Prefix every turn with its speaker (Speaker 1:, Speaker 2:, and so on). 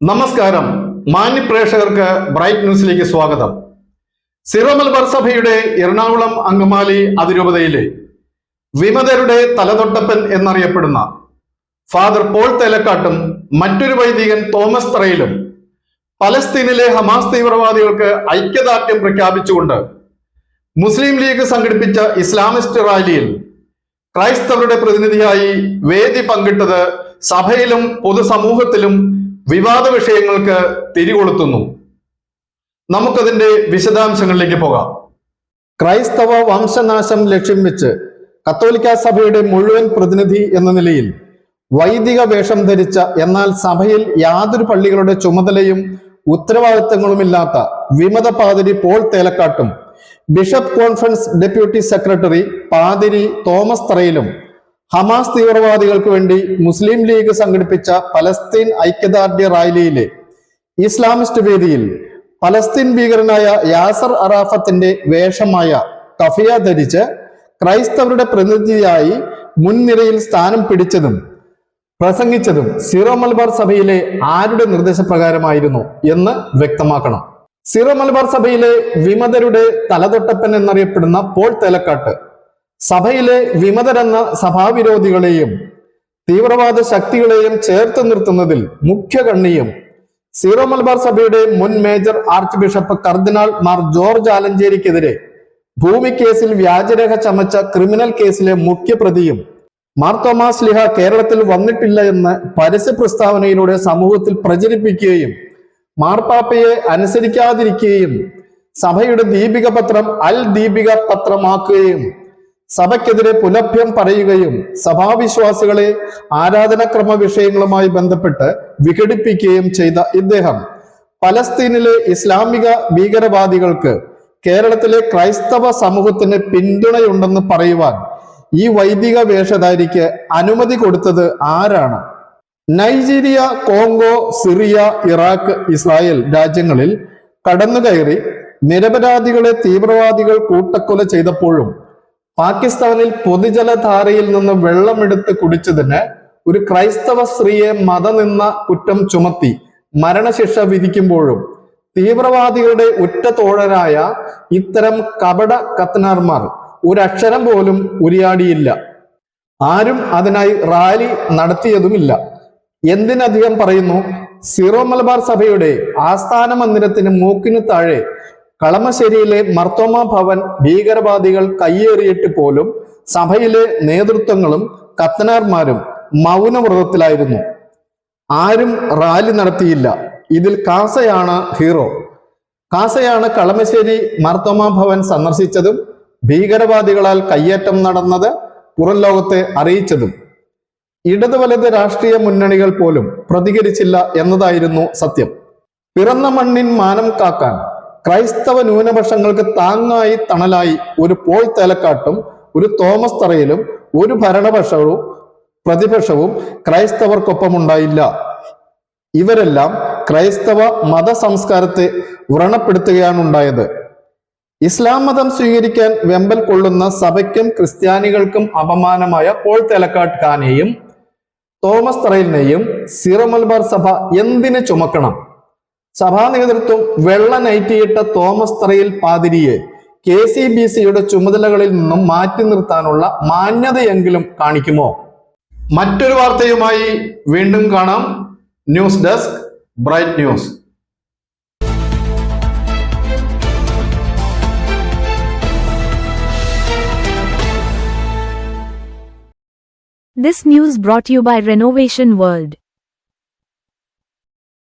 Speaker 1: നമസ്കാരം. മാന്യ പ്രേക്ഷകർക്ക് ബ്രൈറ്റ് ന്യൂസിലേക്ക് സ്വാഗതം. സിറോ മലബാർ സഭയുടെ എറണാകുളം അങ്കമാലി അതിരൂപതയിലെ വിമതരുടെ തലതൊട്ടപ്പൻ എന്നറിയപ്പെടുന്ന ഫാദർ പോൾ തേലക്കാട്ടും മറ്റൊരു വൈദികൻ തോമസ് ത്രയിലും പലസ്തീനിലെ ഹമാസ് തീവ്രവാദികൾക്ക് ഐക്യദാർഢ്യം പ്രഖ്യാപിച്ചുകൊണ്ട് മുസ്ലിം ലീഗ് സംഘടിപ്പിച്ച ഇസ്ലാമിസ്റ്റ് റാലിയിൽ ക്രൈസ്തവരുടെ പ്രതിനിധിയായി വേദി പങ്കിട്ടത് സഭയിലും പൊതുസമൂഹത്തിലും വിവാദ വിഷയങ്ങൾക്ക് തിരികൊളുത്തുന്നു നമുക്കതിന്റെ വിശദാംശങ്ങളിലേക്ക് പോകാം. ക്രൈസ്തവ വംശനാശം ലക്ഷ്യം വെച്ച് കത്തോലിക്ക സഭയുടെ മുഴുവൻ പ്രതിനിധി എന്ന നിലയിൽ വൈദിക വേഷം ധരിച്ച എന്നാൽ സഭയിൽ യാതൊരു പള്ളികളുടെ ചുമതലയും ഉത്തരവാദിത്തങ്ങളുമില്ലാത്ത വിമത പാതിരി പോൾ തേലക്കാട്ടും ബിഷപ്പ് കോൺഫറൻസ് ഡെപ്യൂട്ടി സെക്രട്ടറി പാതിരി തോമസ് തറയിലും ഹമാസ് തീവ്രവാദികൾക്ക് വേണ്ടി മുസ്ലിം ലീഗ് സംഘടിപ്പിച്ച പലസ്തീൻ ഐക്യദാർഢ്യ റാലിയിലെ ഇസ്ലാമിസ്റ്റ് വേദിയിൽ പലസ്തീൻ ഭീകരനായ യാസർ അറാഫത്തിന്റെ വേഷമായ കഫിയ ധരിച്ച് ക്രൈസ്തവരുടെ പ്രതിനിധിയായി മുൻനിരയിൽ സ്ഥാനം പിടിച്ചതും പ്രസംഗിച്ചതും സിറോ മലബാർ സഭയിലെ ആരുടെ നിർദ്ദേശപ്രകാരമായിരുന്നു എന്ന് വ്യക്തമാക്കണം. സിറോ മലബാർ സഭയിലെ വിമതരുടെ തലതൊട്ടപ്പൻ എന്നറിയപ്പെടുന്ന പോൾ തേലക്കാട്ട് സഭയിലെ വിമതരെന്ന സഭാവിരോധികളെയും തീവ്രവാദ ശക്തികളെയും ചേർത്ത് നിർത്തുന്നതിൽ മുഖ്യ കണ്ണിയും സീറോ മലബാർ സഭയുടെ മുൻ major archbishop cardinal Mar George ആലഞ്ചേരിക്കെതിരെ ഭൂമി കേസിൽ വ്യാജരേഖ ചമച്ച ക്രിമിനൽ കേസിലെ മുഖ്യപ്രതിയും മാർ തോമാസ് ലിഹ കേരളത്തിൽ വന്നിട്ടില്ല എന്ന് പരസ്യ പ്രസ്താവനയിലൂടെ സമൂഹത്തിൽ പ്രചരിപ്പിക്കുകയും മാർപ്പാപ്പയെ അനുസരിക്കാതിരിക്കുകയും സഭയുടെ ദീപിക പത്രം അൽ ദീപിക പത്രമാക്കുകയും സഭയ്ക്കെതിരെ പുലഭ്യം പറയുകയും സഭാവിശ്വാസികളെ ആരാധനാക്രമ വിഷയങ്ങളുമായി ബന്ധപ്പെട്ട് വിഘടിപ്പിക്കുകയും ചെയ്ത ഇദ്ദേഹം പലസ്തീനിലെ ഇസ്ലാമിക ഭീകരവാദികൾക്ക് കേരളത്തിലെ ക്രൈസ്തവ സമൂഹത്തിന് പിന്തുണയുണ്ടെന്ന് പറയുവാൻ ഈ വൈദിക വേഷധാരിക്ക് അനുമതി കൊടുത്തത് ആരാണ്? Nigeria Congo Syria Iraq Israel രാജ്യങ്ങളിൽ കടന്നുകയറി നിരപരാധികളെ തീവ്രവാദികൾ കൂട്ടക്കൊല ചെയ്തപ്പോഴും പാകിസ്ഥാനിൽ പൊതുജലധാരയിൽ നിന്ന് വെള്ളമെടുത്ത് കുടിച്ചതിന് ഒരു ക്രൈസ്തവ സ്ത്രീയെ മതനിന്ന കുറ്റം ചുമത്തി മരണശിക്ഷ വിധിക്കുമ്പോഴും തീവ്രവാദികളുടെ ഉറ്റ തോഴരായ ഇത്തരം കപട കത്തനാർമാർ ഒരക്ഷരം പോലും ഉരിയാടിയില്ല. ആരും അതിനായി റാലി നടത്തിയതുമില്ല. എന്തിനധികം പറയുന്നു? സിറോ മലബാർ സഭയുടെ ആസ്ഥാന മന്ദിരത്തിന് മൂക്കിന് താഴെ കളമശ്ശേരിയിലെ മർത്തോമ ഭവൻ ഭീകരവാദികൾ കയ്യേറിയിട്ട് പോലും സഭയിലെ നേതൃത്വങ്ങളും കത്തനാർമാരും മൗനവ്രതത്തിലായിരുന്നു. ആരും റാലി നടത്തിയില്ല. ഇതിൽ കാസയാണ് ഹീറോ. കാസയാണ് കളമശ്ശേരി മർത്തോമ ഭവൻ സന്ദർശിച്ചതും ഭീകരവാദികളാൽ കയ്യേറ്റം നടന്നത് പുറം ലോകത്തെ അറിയിച്ചതും. ഇടതുവലത് രാഷ്ട്രീയ മുന്നണികൾ പോലും പ്രതികരിച്ചില്ല എന്നതായിരുന്നു സത്യം. പിറന്ന മണ്ണിൻ മാനം കാക്കാൻ ക്രൈസ്തവ ന്യൂനപക്ഷങ്ങൾക്ക് താങ്ങായി തണലായി ഒരു പോൾ തേലക്കാട്ടും ഒരു തോമസ് തറയിലും ഒരു ഭരണപക്ഷവും പ്രതിപക്ഷവും ക്രൈസ്തവർക്കൊപ്പം ഉണ്ടായില്ല ഇവരെല്ലാം ക്രൈസ്തവ മതസംസ്കാരത്തെ വ്രണപ്പെടുത്തുകയാണ് ഉണ്ടായത് ഇസ്ലാം മതം സ്വീകരിക്കാൻ വെമ്പൽ കൊള്ളുന്ന സഭയ്ക്കും ക്രിസ്ത്യാനികൾക്കും അപമാനമായ പോൾ തേലക്കാട്ട് ഖാനെയും തോമസ് തറയിലിനെയും സിറമൽബാർ സഭ എന്തിനു ചുമക്കണം? സഭാ നേതൃത്വം വെള്ള നൈറ്റിയിട്ട തോമസ് തറയിൽ പാതിരിയെ കെ സി ബി സിയുടെ ചുമതലകളിൽ നിന്നും മാറ്റി നിർത്താനുള്ള മാന്യതയെങ്കിലും കാണിക്കുമോ? മറ്റൊരു വാർത്തയുമായി വീണ്ടും കാണാം. News desk bright news.
Speaker 2: This news brought you by Renovation World.